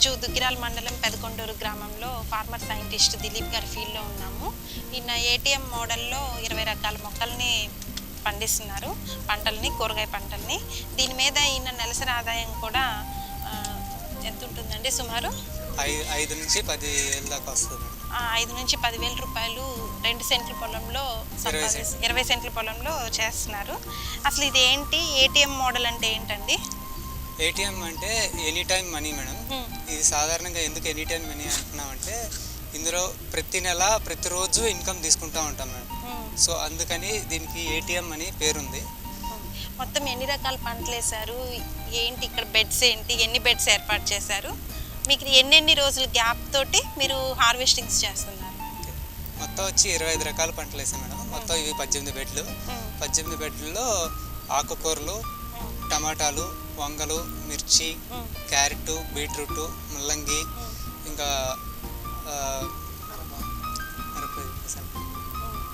ఈరోజు దుగ్గిరాల మండలం పెదకొండూరు గ్రామంలో ఫార్మర్ సైంటిస్ట్ దిలీప్ గారి ఫీల్డ్లో ఉన్నాము. ఈయన ఏటీఎం మోడల్లో ఇరవై రకాల మొక్కల్ని పండిస్తున్నారు. పంటల్ని కూరగాయ పంటల్ని. దీని మీద ఈయన నెలసరి ఆదాయం కూడా ఎంత ఉంటుందండి సుమారు? ఐదు నుంచి పది దాకా వస్తుంది ఐదు నుంచి పదివేల రూపాయలు రెండు సెంట్ల పొలంలో ఇరవై సెంట్ల పొలంలో చేస్తున్నారు. అసలు ఇది ఏంటి? ఏటీఎం మోడల్ అంటే ఏంటండి? ఏటీఎం అంటే ఎనీ టైం మనీ మేడం. ఇది సాధారణంగా ఎందుకు ఎనీ టైం మనీ అంటున్నామంటే ఇందులో ప్రతి నెల ప్రతిరోజు ఇన్కమ్ తీసుకుంటూ ఉంటాం మేడం హ్మ్. సో అందుకని దీనికి ఏటీఎం అని పేరుంది. మొత్తం ఎన్ని రకాల పంటలు వేశారు? ఏంటి ఇక్కడ బెడ్స్ ఏంటి? ఎన్ని బెడ్స్ ఏర్పాటు చేశారు? మీకు ఎన్నెన్ని రోజుల గ్యాప్ తోటి మీరు హార్వెస్టింగ్స్ చేస్తున్నారు. మొత్తం వచ్చి ఇరవై ఐదు రకాల పంటలు వేసాం మేడం మొత్తం ఇవి పద్దెనిమిది బెడ్లు. మ్మ్. పద్దెనిమిది బెడ్లలో ఆకుకూరలు. టమాటాలు వంగలు మిర్చి. క్యారెట్ బీట్రూట్ ముల్లంగి. ఇంకా.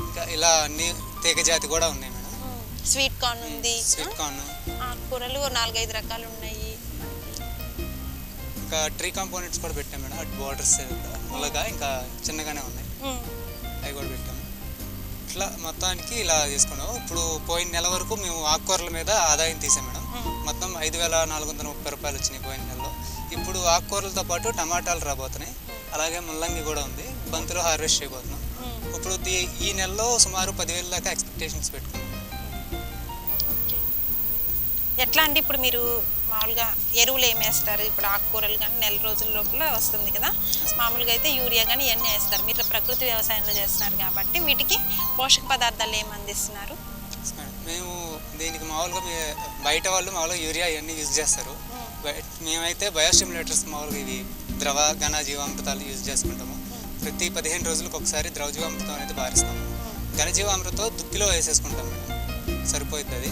ఇంకా ఇలా అన్ని తీగ జాతి కూడా ఉన్నాయి మేడం. స్వీట్ కార్న్ ఉంది స్వీట్ కార్న్ ఆకుకూరలు ఓ నాలుగైదు రకాలు ఉన్నాయి ఇంకా ట్రీ కాంపోనెంట్స్ కూడా పెట్టాం మేడం అటు బోర్డర్స్ ముల్లగా ఇంకా చిన్నగానే ఉన్నాయి. అవి కూడా పెట్టాము ఇట్లా మొత్తానికి ఇలా చేసుకున్నాం ఇప్పుడు పోయిన నెల వరకు మేము ఆకుకూరల మీద ఆదాయం తీసాం. మొత్తం ఐదు వేల నాలుగు వందల ముప్పై రూపాయలు వచ్చినాయి పోయిన నెలలో. ఇప్పుడు ఆకుకూరలతో పాటు టమాటాలు రాబోతున్నాయి. అలాగే ముల్లంగి కూడా ఉంది. బంతులు హార్వెస్ట్ చేయబోతున్నాం. ఇప్పుడు ఈ నెలలో సుమారు పదివేల దాకా ఎక్స్పెక్టేషన్స్ పెట్టుకున్నాం. ఓకే. ఎట్లా అండి ఇప్పుడు మీరు మామూలుగా ఎరువులు ఏమి వేస్తారు? ఇప్పుడు ఆకుకూరలు కానీ నెల రోజుల లోపల వస్తుంది కదా? మామూలుగా అయితే యూరియా కానీ ఇవన్నీ వేస్తారు. మీరు ప్రకృతి వ్యవసాయంలో చేస్తున్నారు కాబట్టి వీటికి పోషక పదార్థాలు ఏమి అందిస్తున్నారు? మేము దీనికి మామూలుగా బయట వాళ్ళు మామూలుగా యూరియా ఇవన్నీ యూజ్ చేస్తారు. మేమైతే బయోస్టిమ్యులేటర్స్ మామూలుగా ఇవి ద్రవ ఘన జీవామృతాలు యూజ్ చేసుకుంటాము. ప్రతి పదిహేను రోజులకు ఒకసారి ద్రవ జీవామృతం అనేది బారిస్తాము ఘన జీవామృతం దుక్కిలో వేసేసుకుంటాం మేడం. సరిపోతుంది అది.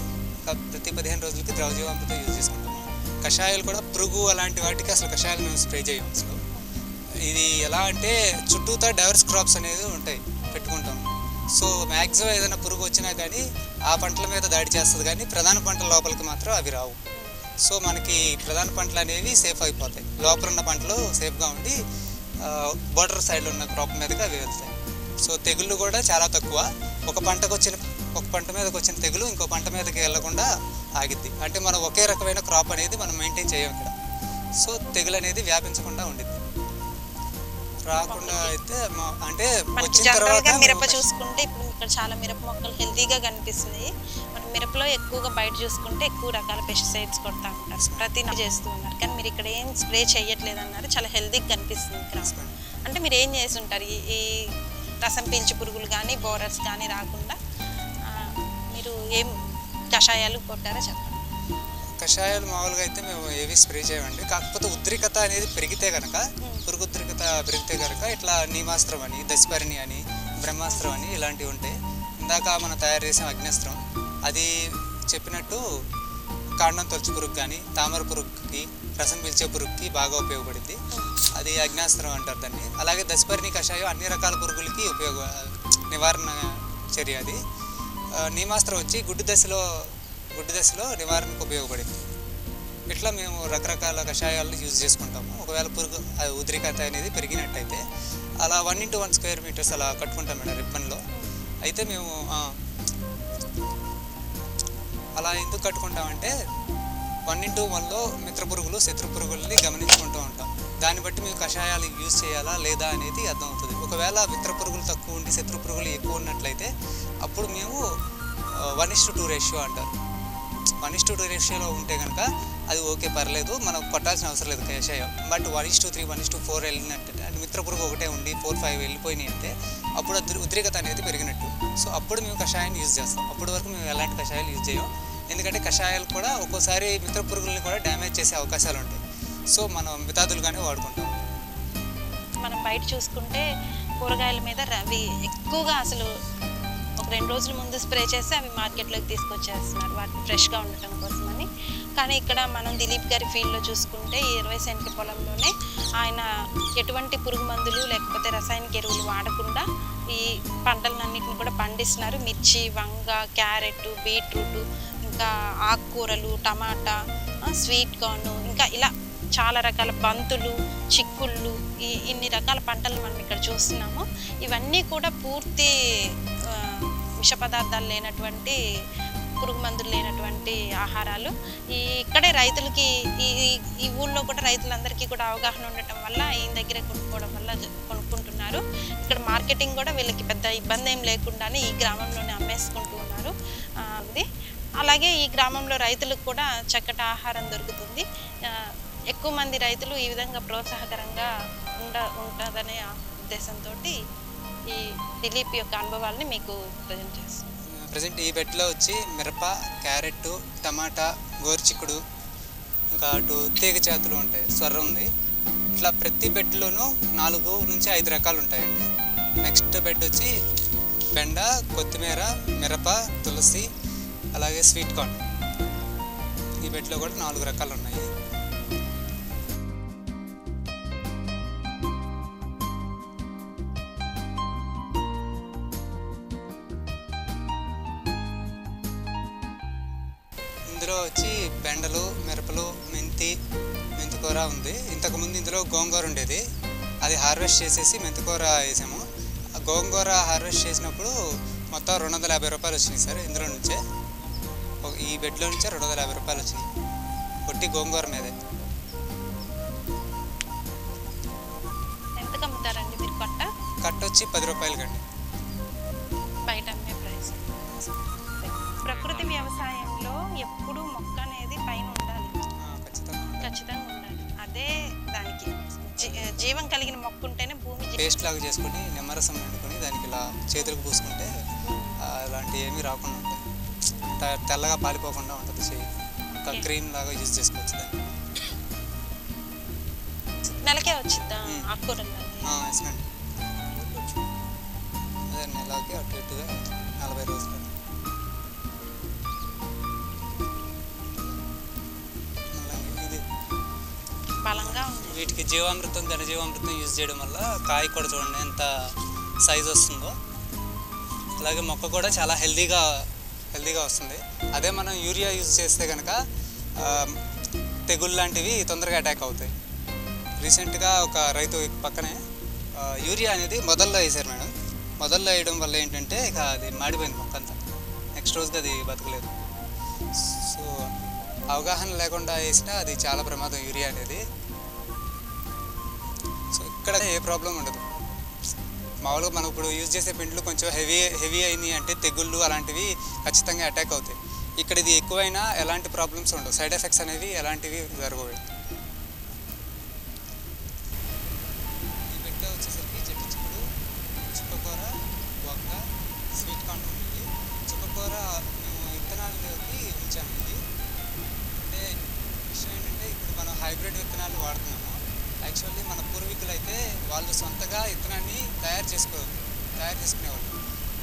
ప్రతి పదిహేను రోజులకి ద్రవ జీవామృతం యూజ్ చేసుకుంటాము. కషాయాలు కూడా పురుగు అలాంటి వాటికి అసలు కషాయాలు మేము స్ప్రే చేయం అసలు. ఇది ఎలా అంటే చుట్టూతా డైవర్స్ క్రాప్స్ అనేది ఉంటాయి పెట్టుకుంటాం సో మ్యాక్సిమం ఏదైనా పురుగు వచ్చినా కానీ ఆ పంటల మీద దాడి చేస్తుంది కానీ ప్రధాన పంటల లోపలికి మాత్రం అవి రావు. సో మనకి ప్రధాన పంటలు అనేవి సేఫ్ అయిపోతాయి. లోపల ఉన్న పంటలు సేఫ్గా ఉండి బోర్డర్ సైడ్లో ఉన్న క్రాప్ మీదకి అవి వెళ్తాయి. సో తెగుళ్ళు కూడా చాలా తక్కువ. ఒక పంటకు వచ్చిన ఒక పంట మీదకి వచ్చిన తెగులు ఇంకో పంట మీదకి వెళ్ళకుండా ఆగిద్ది. అంటే మనం ఒకే రకమైన క్రాప్ అనేది మనం మెయింటైన్ చేయం ఇక్కడ. సో తెగులు అనేది వ్యాపించకుండా ఉండిద్ది. రాకుండా అయితే అంటే వచ్చిన తర్వాత మిరప చూసుకుంటే ఇప్పుడు ఇక్కడ చాలా మిరప మొక్కలు హెల్తీగా కనిపిస్తున్నాయి. మనం మిరపలో ఎక్కువగా బయట చూసుకుంటే ఎక్కువ రకాల పెస్టిసైడ్స్ కొడతా ఉంటారు. ప్రతి చేస్తూ ఉన్నారు. కానీ మీరు ఇక్కడ ఏం స్ప్రే చేయట్లేదు అన్నారు. చాలా హెల్తీగా కనిపిస్తుంది క్రాప్ అంటే మీరు ఏం చేసి ఉంటారు ఈ- రసం పీల్చి పురుగులు కానీ బోరర్స్ కానీ రాకుండా మీరు ఏం కషాయాలు కొట్టారో చెప్పండి? కషాయాలు మామూలుగా అయితే మేము ఏవి స్ప్రే చేయమండి. కాకపోతే ఉద్రికత అనేది పెరిగితే కనుక పురుగు ఉద్రికత పెరిగితే కనుక ఇట్లా నీమాస్త్రం అని దశపరిణి అని బ్రహ్మాస్త్రం అని ఇలాంటివి ఉంటాయి ఇందాక మనం తయారు చేసిన అగ్నిస్త్రం అది చెప్పినట్టు కాండం తొలచి పురుగు కానీ తామర పురుగుకి రసం పిలిచే పురుగుకి బాగా ఉపయోగపడింది. అది అగ్నాస్త్రం అంటారు దాన్ని. అలాగే దశపరిణి కషాయం అన్ని రకాల పురుగులకి ఉపయోగ నివారణ చర్య అది. నీమాస్త్రం వచ్చి గుడ్డు దశలో గుడ్డు దశలో నివారణకు ఉపయోగపడింది. ఇట్లా మేము రకరకాల కషాయాలను యూజ్ చేసుకుంటాము. ఒకవేళ పురుగు ఉద్రికత అనేది పెరిగినట్టయితే అలా one into one square meters అలా కట్టుకుంటాం మేడం రిబ్బన్లో. అయితే మేము అలా ఎందుకు కట్టుకుంటామంటే వన్ ఇంటూ వన్లో మిత్ర పురుగులు శత్రు పురుగుల్ని గమనించుకుంటూ ఉంటాం. దాన్ని బట్టి మేము కషాయాలు యూజ్ చేయాలా లేదా అనేది అర్థమవుతుంది. ఒకవేళ మిత్ర పురుగులు తక్కువ ఉండి శత్రు పురుగులు ఎక్కువ ఉన్నట్లయితే అప్పుడు మేము one is to two ratio అంటారు. వన్ ఇస్ టు టూ రేషియోలో ఉంటే కనుక అది ఓకే పర్లేదు. మనం కొట్టాల్సిన అవసరం లేదు కషాయం but one is to three one is to four వెళ్ళినట్టు. అంటే ఒకటే ఉండి ఫోర్ ఫైవ్ వెళ్ళిపోయినాయి అంటే అప్పుడు ఉద్రేకత ఉద్రికత అనేది పెరిగినట్టు. సో అప్పుడు మేము కషాయాన్ని యూజ్ చేస్తాం. అప్పటి వరకు మేము ఎలాంటి కషాయాలు యూజ్ చేయం ఎందుకంటే కషాయాలు కూడా ఒక్కోసారి మిత్ర పురుగుల్ని కూడా డ్యామేజ్ చేసే అవకాశాలు ఉంటాయి. సో మనం మితాదులుగానే వాడుకుంటాం. మనం బయట చూసుకుంటే కూరగాయల మీద రవి ఎక్కువగా అసలు ఒక రెండు రోజుల ముందు స్ప్రే చేసి అవి మార్కెట్లోకి తీసుకొచ్చేస్తున్నారు. వాటిని ఫ్రెష్గా ఉండటం కోసమని. కానీ ఇక్కడ మనం దిలీప్ గారి ఫీల్డ్లో చూసుకుంటే ఈ ఇరవై సెంట్ల పొలంలోనే ఆయన ఎటువంటి పురుగు మందులు లేకపోతే రసాయనిక ఎరువులు వాడకుండా ఈ పంటలన్నింటిని కూడా పండిస్తున్నారు. మిర్చి వంగ క్యారెట్ బీట్రూట్ ఇంకా ఆకుకూరలు టమాటా స్వీట్ కార్న్ ఇంకా ఇలా చాలా రకాల బంతులు చిక్కుళ్ళు ఈ ఇన్ని రకాల పంటలు మనం ఇక్కడ చూస్తున్నాము. ఇవన్నీ కూడా పూర్తి విష పదార్థాలు లేనటువంటి పురుగు మందులు లేనటువంటి ఆహారాలు. ఈ ఇక్కడే రైతులకి ఈ ఈ- ఊళ్ళో కూడా రైతులందరికీ కూడా అవగాహన ఉండటం వల్ల ఈయన దగ్గరే కొనుక్కోవడం వల్ల కొనుక్కుంటున్నారు. ఇక్కడ మార్కెటింగ్ కూడా వీళ్ళకి పెద్ద ఇబ్బంది ఏం లేకుండానే ఈ గ్రామంలోనే అమ్మేసుకుంటూ ఉన్నారు. ఉంది అలాగే ఈ గ్రామంలో రైతులకు కూడా చక్కటి ఆహారం దొరుకుతుంది. ఎక్కువ మంది రైతులు ఈ విధంగా ప్రోత్సాహకరంగా ఉండ ఉంటుందనే ఉద్దేశంతో ఈ దిలీప్ యొక్క అనుభవాల్ని మీకు ప్రజెంట్ చేస్తాను ప్రజెంట్ ఈ బెడ్లో వచ్చి మిరప క్యారెట్ టమాటా గోరుచిక్కుడు ఇంకా అటు తీగ జాతులు ఉంటాయి సొర్ర ఉంది. ఇట్లా ప్రతి బెడ్లోనూ నాలుగు నుంచి ఐదు రకాలు ఉంటాయండి. నెక్స్ట్ బెడ్ వచ్చి బెండ కొత్తిమీర మిరప తులసి అలాగే స్వీట్ కార్న్. ఈ బెడ్లో కూడా నాలుగు రకాలు ఉన్నాయి. మెంతికూర ఉంది. ఇంతకుముందు ఇందులో గోంగూర ఉండేది. అది హార్వెస్ట్ చేసేసి మెంతికూర వేసాము. గోంగూర హార్వెస్ట్ చేసినప్పుడు మొత్తం రెండు వందల యాభై రూపాయలు వచ్చినాయి సార్ ఇందులో నుంచే. ఈ బెడ్లో నుంచే రెండు వందల యాభై రూపాయలు వచ్చినాయి. పొట్టి గోంగూర మీదే. ఎంతకు అమ్ముతారండి మీరు కొట్ట? కట్ట వచ్చి పది రూపాయలు కండి. బయట అమ్మే ప్రైస్. ప్రకృతి వ్యవసాయంలో ఎప్పుడూ మొక్క అనేది పైన ఉండాలి. ఖచ్చితంగా. ఖచ్చితంగా అదే దానికి జీవం కలిగిన మొక్క ఉంటేనే భూమి పేస్ట్ లాగా చేసుకొని నిమ్మరసం వండుకొని దానికి ఇలా చేతులకు పూసుకుంటే అలాంటివి ఏమీ రాకుండా ఉంటాయి. తెల్లగా పాలిపోకుండా ఉంటుంది చెయ్యి. ఒక. క్రీమ్ లాగా యూజ్ చేసుకోవచ్చు దాన్ని. నెలకే వచ్చిద్దా వేసినండి అదే నెలకి అటు ఇటుగా నలభై రోజులు బలంగా ఉంది. వీటికి జీవామృతం ఘనజీవామృతం యూజ్ చేయడం వల్ల కాయ కూడా చూడండి ఎంత సైజ్ వస్తుందో. అలాగే మొక్క కూడా చాలా హెల్దీగా హెల్దీగా వస్తుంది. అదే మనం యూరియా యూజ్ చేస్తే కనుక తెగుళ్ళు లాంటివి తొందరగా అటాక్ అవుతాయి. రీసెంట్గా ఒక రైతు పక్కనే యూరియా అనేది మొదల్లో వేశారు మేడం. మొదల్లో వేయడం వల్ల ఏంటంటే ఇక అది మాడిపోయింది మొక్క అంతా నెక్స్ట్ రోజుకి అది బతకలేదు. అవగాహన లేకుండా వేసినా అది చాలా ప్రమాదం యూరియా అనేది. సో ఇక్కడ ఏ ప్రాబ్లం ఉండదు. మామూలుగా మనం ఇప్పుడు యూజ్ చేసే పిండ్లు కొంచెం హెవీ హెవీ అయినాయి అంటే తెగుళ్ళు అలాంటివి ఖచ్చితంగా అటాక్ అవుతాయి. ఇక్కడ ఇది ఎక్కువైనా ఎలాంటి ప్రాబ్లమ్స్ ఉండవు. సైడ్ ఎఫెక్ట్స్ అనేవి ఎలాంటివి జరగవు. హైబ్రిడ్ విత్తనాలు వాడుతున్నాము. యాక్చువల్లీ మన పూర్వీకులు అయితే వాళ్ళు సొంతగా విత్తనాన్ని తయారు చేసుకో తయారు చేసుకునేవాళ్ళు.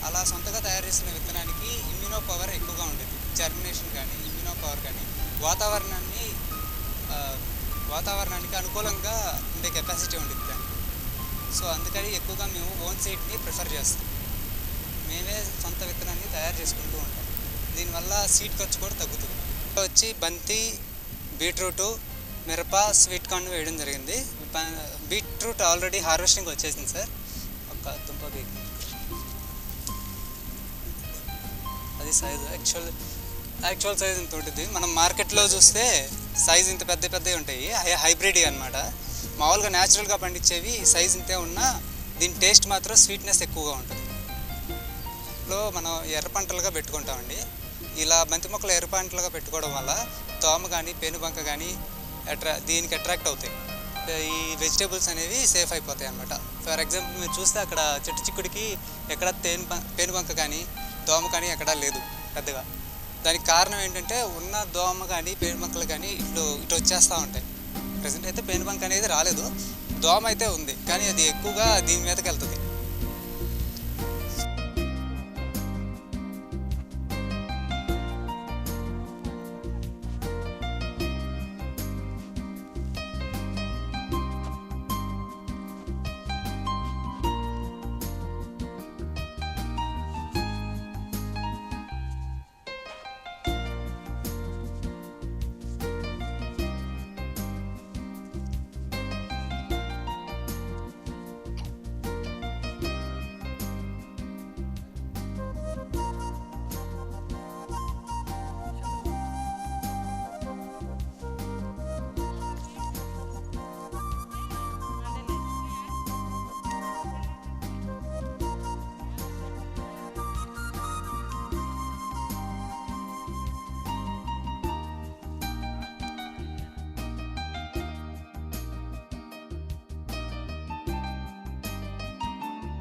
అలా సొంతగా తయారు చేసిన విత్తనానికి ఇమ్యూనో పవర్ ఎక్కువగా ఉండేది. జర్మినేషన్ కానీ ఇమ్యూనో పవర్ కానీ వాతావరణాన్ని వాతావరణానికి అనుకూలంగా ఉండే కెపాసిటీ ఉండేది దానికి. సో అందుకని ఎక్కువగా మేము ఓన్ సీడ్ని ప్రిఫర్ చేస్తాం. మేమే సొంత విత్తనాన్ని తయారు చేసుకుంటూ ఉంటాం. దీనివల్ల సీడ్ ఖర్చు కూడా తగ్గుతుంది. వచ్చి బంతి బీట్రూటు మిరప స్వీట్ కార్న్ వేయడం జరిగింది. బీట్రూట్ ఆల్రెడీ హార్వెస్టింగ్ వచ్చేసింది సార్. ఒక దుంప బీక్ అది సైజు యాక్చువల్ యాక్చువల్ సైజ్ ఇంత ఉంటుంది మనం మార్కెట్లో చూస్తే సైజ్ ఇంత పెద్ద పెద్దవి ఉంటాయి. హై హైబ్రిడ్ అనమాట మామూలుగా న్యాచురల్గా పండించేవి సైజ్ ఇంతే ఉన్నా దీని టేస్ట్ మాత్రం స్వీట్నెస్ ఎక్కువగా ఉంటుంది. లో మనం ఎర్ర పంటలుగా పెట్టుకుంటామండి. ఇలా బంతి మొక్కలు ఎర్ర పంటలుగా పెట్టుకోవడం వల్ల తోమ కానీ పేనుబంక కానీ అట్రా దీనికి అట్రాక్ట్ అవుతాయి. ఈ వెజిటేబుల్స్ అనేవి సేఫ్ అయిపోతాయి అన్నమాట. ఫర్ ఎగ్జాంపుల్ మీరు చూస్తే అక్కడ చెట్టు చిక్కుడికి ఎక్కడ తేను పేనుబంక కానీ దోమ కానీ ఎక్కడా లేదు పెద్దగా. దానికి కారణం ఏంటంటే ఉన్న దోమ కానీ పేనుబంకలు కానీ ఇట్లు ఇటు వచ్చేస్తూ ఉంటాయి. ప్రజెంట్ అయితే పేనుబంక అనేది రాలేదు. దోమ అయితే ఉంది కానీ అది ఎక్కువగా దీని మీదకి వెళ్తుంది.